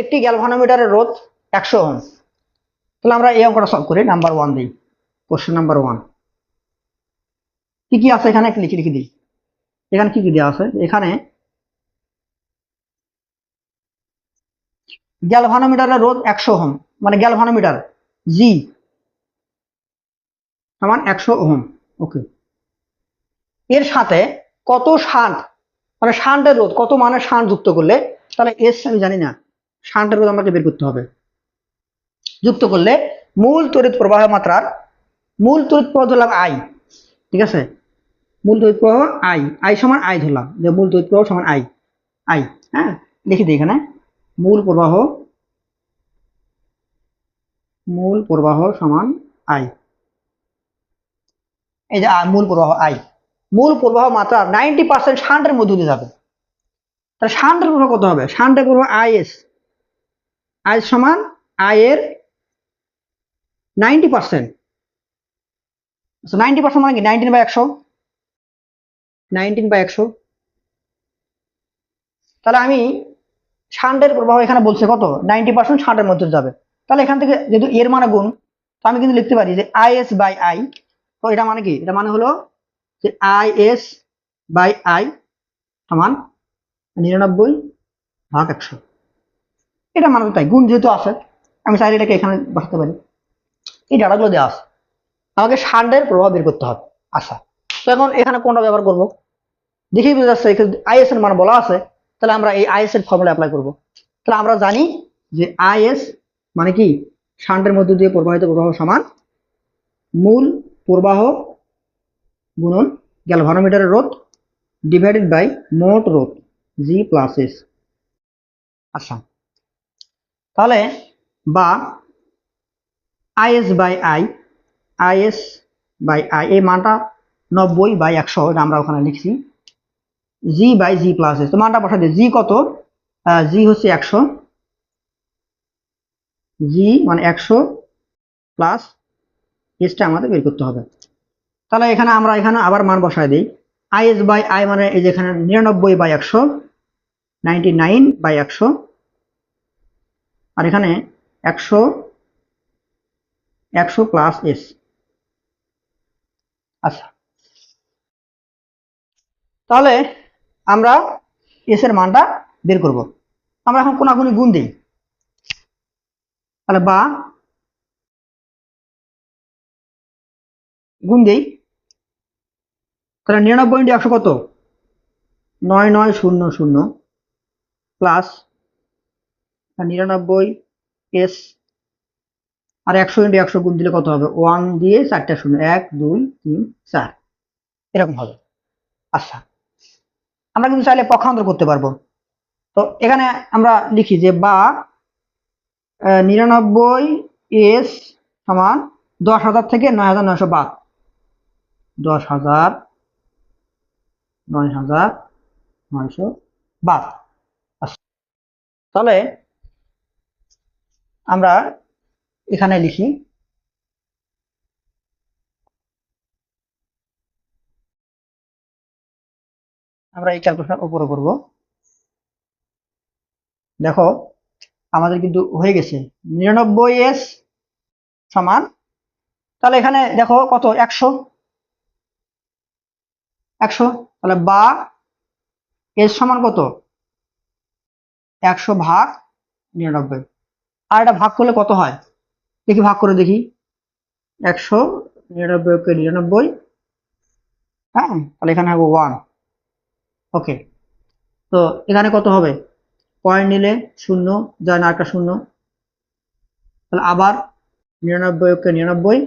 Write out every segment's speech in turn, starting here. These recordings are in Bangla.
একটি গ্যালভানোমিটারের রোধ একশো ওহম তাহলে আমরা এই অঙ্কটা সলভ করি নাম্বার ওয়ান দিই কোশ্চেন নাম্বার ওয়ান কি কি আছে এখানে? লিখে লিখে দিই। এখানে কি কি দেওয়া আছে? এখানে গ্যালভানোমিটারের রোধ একশো হোম মানে গ্যালভানোমিটার জি সমান একশো ওহম ওকে এর সাথে কত শান্ট মানে শান্টের রোধ, কত মানের শান্ট যুক্ত করলে? তাহলে এস আমি জানি না। শান্টের রোধ আমাকে বের করতে হবে। যুক্ত করলে মূল তড়িৎ প্রবাহ মাত্রার মূল তড়িৎ প্রবাহ ধরলাম আই ঠিক আছে? মূল তড়িৎ প্রবাহ আই আই সমান আই ধরলাম। যে মূল তড়িৎ প্রবাহ সমান আই আই হ্যাঁ? লিখে দিই এখানে। মূল প্রবাহ মূল প্রবাহ সমান আই এই যে মূল প্রবাহ আই মূল প্রবাহ মাত্রা নাইনটি পার্সেন্ট শান্টের মধ্য দিয়ে যাবে। তাহলে শান্টের প্রবাহ কত হবে? শান্টের প্রবাহ আই আই সমান আই এর নাইনটি পার্সেন্ট। নাইনটি পার্সেন্ট মানে কি? নাইনটিন বাই একশো। নাইনটিন বাই একশো। তাহলে আমি শান্টের প্রভাব এখানে বলছে কত? নাইনটি পার্সেন্ট শান্টের মধ্যে যাবে। তাহলে এখান থেকে যেহেতু এর মানে গুণ, তো আমি কিন্তু লিখতে পারি যে আই এস বাই আই। তো এটা মানে কি? এটা মানে হলো যে আই এস বাই আই সমান নিরানব্বই ভাগ একশো। এটা মানে তাই। গুণ যেহেতু আছে, আমি চাইলে এটাকে এখানে বসাতে পারি। এই ডাটাগুলো দেওয়া আছে। আমাকে শান্টের প্রভাব বের করতে হবে। আচ্ছা তো এখন এখানে কোনটা ব্যবহার করব? দেখেই বোঝা যাচ্ছে আইএস এর মান বলা আছে, তাহলে আমরা এই আইএস এর ফর্মুলা অ্যাপ্লাই করব। তাহলে আমরা জানি যে আইএস মানে কি? শান্টের মধ্য দিয়ে প্রবাহিত প্রবাহ সমান মূল প্রবাহ গুণন গ্যালভানোমিটারের রোধ ডিভাইডেড বাই মোট রোধ জি প্লাস এস আচ্ছা তাহলে বা IS by I IS by I এই মানটা নব্বই বাই একশো, এটা আমরা ওখানে লিখছি। G by G plus S তো মানটা বসা দিই। জি কত? জি হচ্ছে একশো। জি মানে একশো প্লাস এসটা আমাদের বের করতে হবে। তাহলে এখানে আমরা এখানে আবার মান বসায় দিই। আইএস বাই আই মানে এই যে এখানে নিরানব্বই বাই একশো নাইনটি নাইন বাই একশো। আর এখানে একশো একশো প্লাস এস আচ্ছা। তাহলে আমরা এস এর মানটা বের করব। আমরা এখন কোনাকুনি গুণ দিই। তাহলে বা গুণ দিই। তাহলে নিরানব্বই ইন্টু একশো কত? নয় নয়, শূন্য শূন্য প্লাস নিরানব্বই এস আর একশো ইন্টু একশো গুণ দিলে কত হবে? ওয়ান দিয়ে চারটা শূন্য, এক, দুই, তিন, চার। এরকম হবে। আচ্ছা আমরা কিন্তু চাইলে পক্ষান্তর করতে পারব। তো এখানে আমরা লিখি যে বা নিরানব্বই এস সমান দশ হাজার থেকে নয় হাজার নয়শো বাদ দশ হাজার নয় হাজার নয়শো বাদ আচ্ছা তাহলে আমরা এখানে লিখি। আমরা এই ক্যালকুলেশন উপরে করব। দেখো, আমাদের কিন্তু হয়ে গেছে। নিরানব্বই এস সমান, তাহলে এখানে দেখো কত? একশো। একশো। তাহলে বা এস সমান কত? একশো ভাগ নিরানব্বই। আর এটা ভাগ করলে কত হয়? দেখি, ভাগ করে দেখি। একশো নিরানব্বই কে নিরানব্বই? হ্যাঁ তাহলে এখানে হবে ওয়ান ওকে তো এখানে কত হবে? পয়েন্ট নিলে শূন্য, যায় না একটা শূন্য। তাহলে আবার নিরানব্বই কে নিরানব্বই।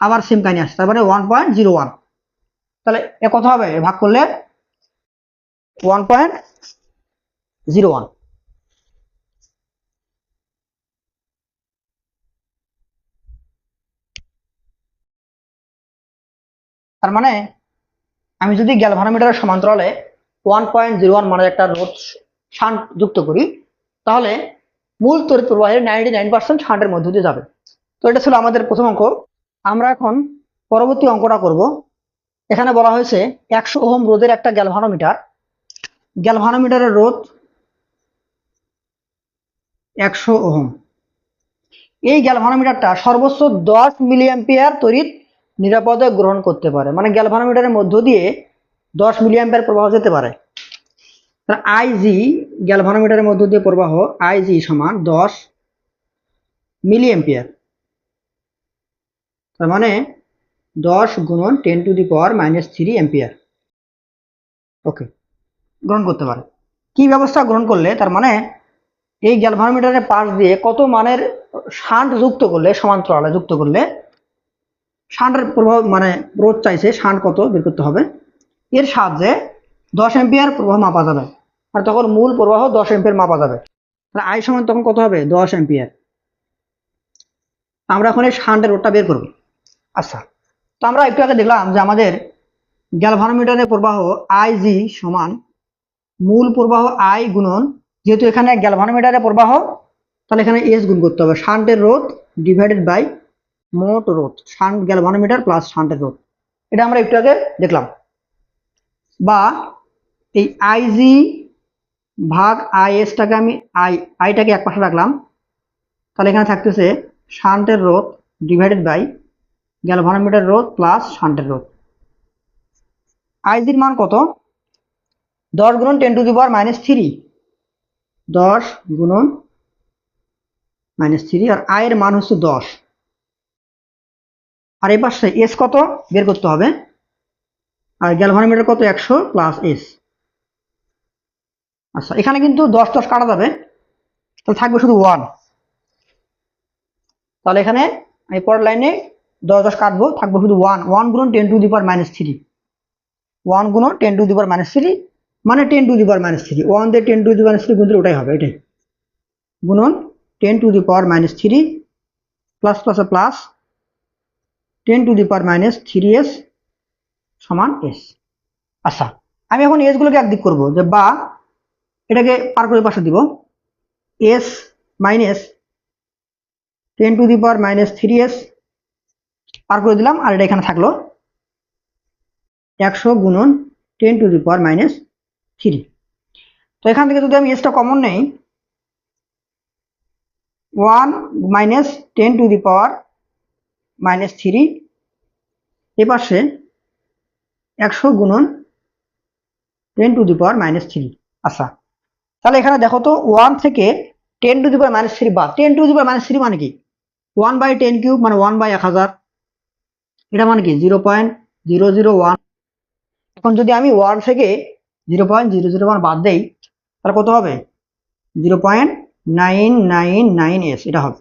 আবার সেম কাহিনী আসছে, তার মানে ওয়ান পয়েন্ট জিরো ওয়ান তাহলে এ কত হবে? ভাগ করলে ওয়ান পয়েন্ট জিরো ওয়ান তার মানে আমি যদি গ্যালভানোমিটারের সমান্তরালে ওয়ান পয়েন্ট জিরো ওয়ান মানে একটা রোধ শান্ট যুক্ত করি, তাহলে মূল তড়িৎ প্রবাহের নাইনটি নাইন পার্সেন্ট শান্টের মধ্য দিয়ে যাবে। তো এটা ছিল আমাদের প্রথম অঙ্ক। আমরা এখন পরবর্তী অঙ্কটা করব। এখানে বলা হয়েছে একশো ওহম রোধের একটা গ্যালভানোমিটার। গ্যালভানোমিটারের রোধ একশো ওহম। এই গ্যালভানোমিটারটা সর্বোচ্চ দশ মিলি অ্যাম্পিয়ার তড়িৎ নিরাপদে গ্রহণ করতে পারে। মানে গ্যালভানোমিটারের মধ্য দিয়ে দশ মিলি অ্যাম্পিয়ার প্রবাহ যেতে পারে। আইজি গ্যালভানোমিটারের মধ্য দিয়ে প্রবাহ আইজি সমান দশ মিলি অ্যাম্পিয়ার তার মানে দশ গুণন ten to the power minus three ampere okay, গ্রহণ করতে পারে। কি ব্যবস্থা গ্রহণ করলে? তার মানে এই গ্যালভানোমিটারের পাশ দিয়ে কত মানের শান্ট যুক্ত করলে, সমান্তরালে যুক্ত করলে শান্টের প্রভাব মানে রোধ চাইছে, শান্ট কত বের করতে হবে। এর সাহায্যে দশ এম্পিয়ার প্রবাহ মাপা যাবে। আর তখন মূল প্রবাহ দশ এম্পিয়ার মাপা যাবে। তাহলে আই সমান তখন কত হবে? দশ এম্পিয়ার আমরা এখন এই শান্টের রোডটা বের করব। আচ্ছা তো আমরা একটু আগে দেখলাম যে আমাদের গ্যালভানোমিটারের প্রবাহ আই জি সমান মূল প্রবাহ আই গুণন, যেহেতু এখানে গ্যালভানোমিটারের প্রবাহ, তাহলে এখানে এস গুণ করতে হবে। শান্টের রোধ ডিভাইডেড বাই মোট রোধ, শান্ট গ্যালভানোমিটার প্লাস শান্টের রোধ। এটা আমরা একটু আগে দেখলাম। বা এই আইজি ভাগ আই এসটাকে আমি আই আইটাকে এক পাশে রাখলাম। তাহলে এখানে থাকতেছে শান্টের রোধ ডিভাইডেড বাই গ্যালভানোমিটার রোধ প্লাস শান্টের রোধ। আইজির মান কত? দশ গুণন ten to the power minus three দশ গুণন মাইনাস থ্রি আর আয়ের মান হচ্ছে দশ। আর এই পাশে এস কত? বের করতে হবে। আর গ্যালভানোমিটার কত? একশো প্লাস এস আচ্ছা এখানে কিন্তু দশ দশ কাটা যাবে। তাহলে থাকবে শুধু ওয়ান তাহলে এখানে আমি পরের লাইনে দশ দশ কাটবো, থাকব শুধু ওয়ান ওয়ান গুণন ten to the power minus three one গুণন ten to the power minus three মানে ten to the power minus three one দিয়ে ten to the minus three গুণলে ওটাই হবে, এটাই। গুণন ten to the power minus three plus প্লাসে plus ten to the power minus three S সমান এস। আচ্ছা আমি এখন এসগুলোকে একদিক করব, যে বা এটাকে পার করে পাশে দিব। S minus ten to the power minus three S পার করে দিলাম, আর এটা এখানে থাকল একশো গুণন ten to the power minus three. তো এখান থেকে যদি আমি এসটা কমন নেই, one minus ten to the power minus three এ পাশে একশো গুণন ten to the power minus three আচ্ছা। তাহলে এখানে দেখো তো ওয়ান থেকে ten to the power minus three বাদ। Ten to the power minus three মানে কি? ওয়ান বাই টেন কিউব মানে ওয়ান বাই এক হাজার। এটা মানে কি? Zero point zero zero one এখন যদি আমি ওয়ান থেকে zero point zero zero one বাদ দেই, তাহলে কত হবে? Zero point nine nine nine S এটা হবে।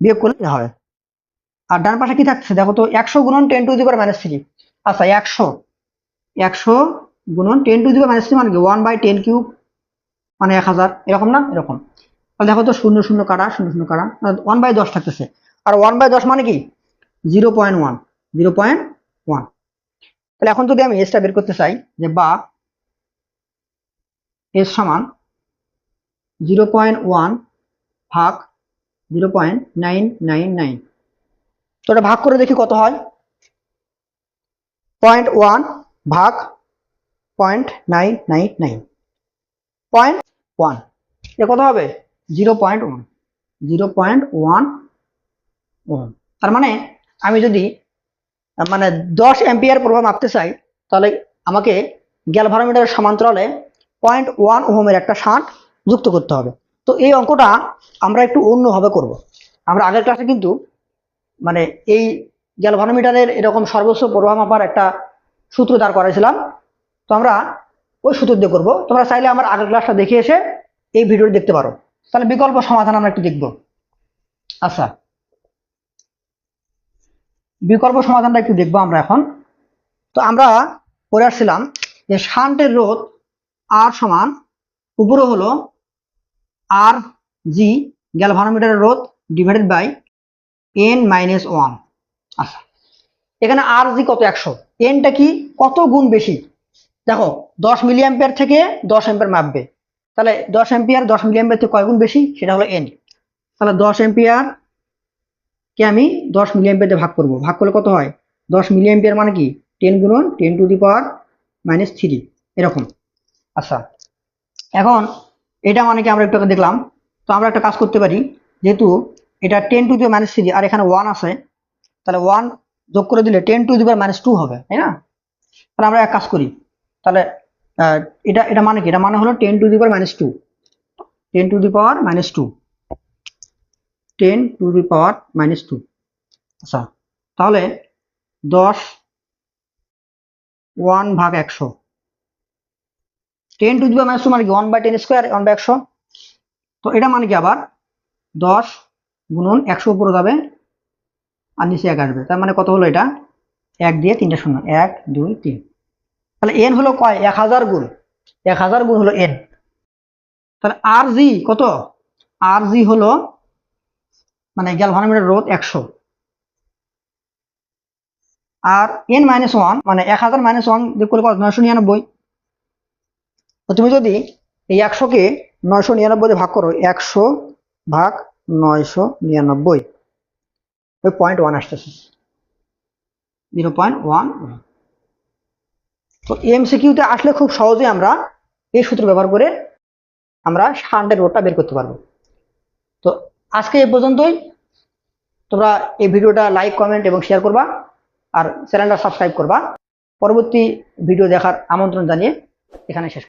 বিয়োগ করলে হবে। আর ডান পাশে কি থাকছে দেখো তো একশো গুণন ten to the power minus three আচ্ছা একশো। একশো গুণন ten to the power minus three মানে কি? ওয়ান বাই টেন কিউব মানে এক হাজার। এরকম না? এরকম। তাহলে দেখো তো শূন্য শূন্য কাটা, শূন্য শূন্য কাটা। ওয়ান বাই দশ থাকতেছে। আর ওয়ান বাই দশ মানে কি? Zero point one zero point one তাহলে এখন যদি আমি এসটা বের করতে চাই, যে বা এস সমান জিরো পয়েন্ট ওয়ান ভাগ zero point nine nine nine তো এটা ভাগ করে দেখি কত হয়। পয়েন্ট ওয়ান ভাগ point nine nine nine point one এ কত হবে? Zero point one zero point one one তার মানে আমি যদি মানে দশ অ্যাম্পিয়ার প্রভাব মাপতে চাই, তাহলে আমাকে গ্যালভানোমিটারের সমান্তরালে পয়েন্ট ওয়ান ওহমের একটা শাঁট যুক্ত করতে হবে। তো এই অঙ্কটা আমরা একটু অন্যভাবে করব। আমরা আগের ক্লাসে কিন্তু মানে এই গ্যালভানোমিটারের এরকম সর্বোচ্চ প্রবাহ মাপার একটা সূত্র দাঁড় করাইছিলাম। তো আমরা ওই সূত্র দিয়ে করব। তোমরা চাইলে আমার আগের ক্লাসটা দেখে এসে এই ভিডিওটি দেখতে পারো। তাহলে বিকল্প সমাধান আমরা একটু দেখব। আচ্ছা। বিকল্প সমাধানটা একটু দেখব আমরা এখন। তো আমরা পড়ে আসছিলাম যে শান্টের রোধ আর সমান উপরে হলো আর জি গ্যালভানোমিটারের রোধ divided by n minus one আচ্ছা এখানে আর জি কত একশো। এনটা কি কত গুণ বেশি? দেখো, দশ মিলি অ্যাম্পিয়ার থেকে দশ অ্যাম্পিয়ার মাপবে। তাহলে দশ অ্যাম্পিয়ার দশ মিলি অ্যাম্পিয়ার থেকে কয় গুণ বেশি? সেটা হলো এন তাহলে দশ অ্যাম্পিয়ার কে আমি দশ মিলি অ্যাম্পিয়ার দিয়ে ভাগ করব। ভাগ করলে কত হয়? দশ মিলি অ্যাম্পিয়ার মানে কি? টেন গুণন ten to the power minus three এরকম। আচ্ছা এখন এটা মানে কি আমরা একটু দেখলাম। তো আমরা একটা কাজ করতে পারি। যেহেতু এটা ten to the minus three আর এখানে ওয়ান আছে, তাহলে ওয়ান যোগ করে দিলে ten to the power minus two হবে, তাই না? তাহলে আমরা এক কাজ করি, তাহলে এটা এটা মানে কি? এটা মানে হলো ten to the minus two ten to the power minus two ten to the power minus two আচ্ছা তাহলে দশ ওয়ান ভাগ একশো ten to the power minus two মানে কি? One by ten square one by একশো, তো এটা মানে কি আবার? দশ গুণন একশো উপরে যাবে আর নিচে এক আসবে। তার মানে কত হলো এটা? এক দিয়ে তিনটা শূন্য। এক, দুই, তিন। তাহলে এন হলো কয়? এক হাজার গুণ। এক হাজার গুণ হলো এন তাহলে আর জি কত? আর জি হলো মানে গ্যালভানোমিটার রোধ একশো। আর এন মাইনাস ওয়ান মানে এক হাজার মাইনাস ওয়ান যোগ করলে কত? নয়শো নিরানব্বই। তুমি যদি এই একশোকে নয়শো নিরানব্বই ভাগ করো, একশো ভাগ নয়শো নিরানব্বই। ওই পয়েন্ট ওয়ান আসতেছে। জিরো পয়েন্ট ওয়ান তো এমসিকিউতে আসলে খুব সহজে আমরা এই সূত্র ব্যবহার করে আমরা হান্ড্রেড রোডটা বের করতে পারব। তো আজকে এ পর্যন্তই। তোমরা এই ভিডিওটা লাইক কমেন্ট এবং শেয়ার করবা আর চ্যানেলটা সাবস্ক্রাইব করবা। পরবর্তী ভিডিও দেখার আমন্ত্রণ জানিয়ে এখানে শেষ